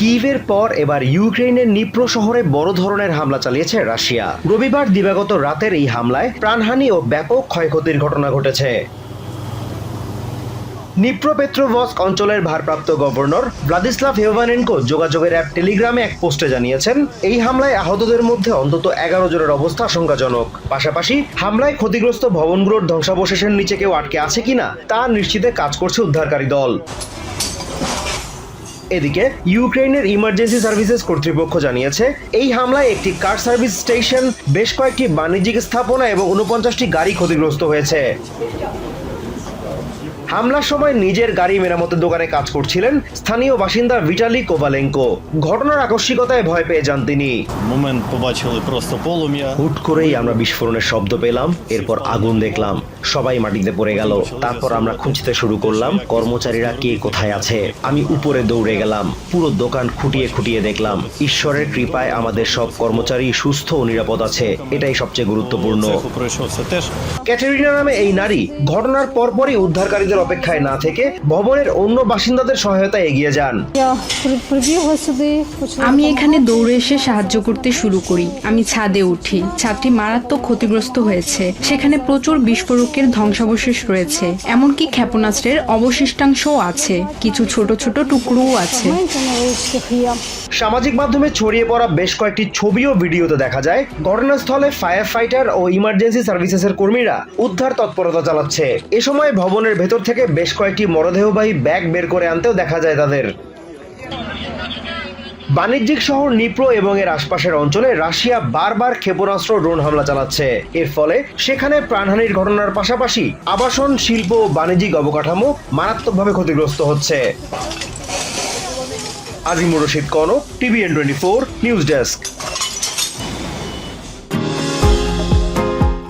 কিভের পর এবার ইউক্রেনের নিপ্রো শহরে বড় ধরনের হামলা চালিয়েছে রাশিয়া। রবিবার দিবাগত রাতের এই হামলায় প্রাণহানি ও ব্যাপক ক্ষয়ক্ষতির ঘটনা ঘটেছে। নিপ্রোপেট্রোভস্ক অঞ্চলের ভারপ্রাপ্ত গভর্নর ভ্লাদিস্লাভ হেভানেনকো যোগাযোগের অ্যাপ টেলিগ্রামে এক পোস্টে জানিয়েছেন, এই হামলায় আহতদের মধ্যে অন্তত এগারো জনের অবস্থা আশঙ্কাজনক। পাশাপাশি হামলায় ক্ষতিগ্রস্ত ভবনগুলোর ধ্বংসাবশেষের নিচে কেউ আটকে আছে কিনা তা নিশ্চিতে কাজ করছে উদ্ধারকারী দল। এদিকে ইউক্রেনের ইমার্জেন্সি সার্ভিসেস কর্তৃপক্ষ জানিয়েছে, এই হামলায় একটি কার সার্ভিস স্টেশন বেশ কয়েকটি বাণিজ্যিক স্থাপনা এবং উনপঞ্চাশটি গাড়ি ক্ষতিগ্রস্ত হয়েছে। হামলার সময় নিজের গাড়ি মেরামতের দোকানে কাজ করছিলেন স্থানীয় বাসিন্দা ভিটালি কোভালেঙ্কো। ঘটনার আকস্মিকতায় ভয় পেয়ে যান তিনি। হুট করেই আমরা বিস্ফোরণের শব্দ পেলাম এরপর আগুন দেখলাম সবাই মাটিতে পড়ে গেল। তারপর আমরা খুঁজতে শুরু করলাম কর্মচারীরা কে কোথায় আছে। আমি উপরে দৌড়ে গেলাম পুরো দোকান খুঁটিয়ে খুঁটিয়ে দেখলাম। ঈশ্বরের কৃপায় আমাদের সব কর্মচারী সুস্থ ও নিরাপদ আছে এটাই সবচেয়ে গুরুত্বপূর্ণ। ক্যাটেরিনা নামে এই নারী ঘটনার পরপরই উদ্ধারকারীদের নিউজের অপেক্ষায় না থেকে ভবনের অন্য বাসিন্দাদের সহায়তা এগিয়ে যান। আমি এখানে দৌড়ে এসে সাহায্য করতে শুরু করি। আমি ছাদে উঠি। ছাদটি মারাত্মক ক্ষতিগ্রস্ত হয়েছে। সেখানে প্রচুর বিস্ফোরকের ধ্বংসাবশেষ রয়েছে। এমনকি ক্ষেপণাস্ত্রের অবশিষ্টাংশও আছে। কিছু ছোট ছোট টুকরোও আছে। সামাজিক মাধ্যমে ছড়িয়ে পড়া বেশ কয়েকটি ছবি ও ভিডিওতে দেখা যায় ঘটনাস্থলে ফায়ার ফাইটার ও ইমার্জেন্সি সার্ভিসেসের কর্মীরা উদ্ধার তৎপরতা চালাচ্ছে। এ সময় ভবনের ভেতর থেকে বেশ কয়েকটি মরদেহবাহী ব্যাগ বের করে আনতেও দেখা যায় তাদের। বাণিজ্যিক শহর নিপ্রো এবং এর আশপাশের অঞ্চলে রাশিয়া বারবার ক্ষেপণাস্ত্র ড্রোন হামলা চালাচ্ছে। এর ফলে সেখানে প্রাণহানির ঘটনার পাশাপাশি আবাসন, শিল্প ও বাণিজ্যিক অবকাঠামো মারাত্মকভাবে ক্ষতিগ্রস্ত হচ্ছে। Azimur Rashid Konok TVN twenty four news desk.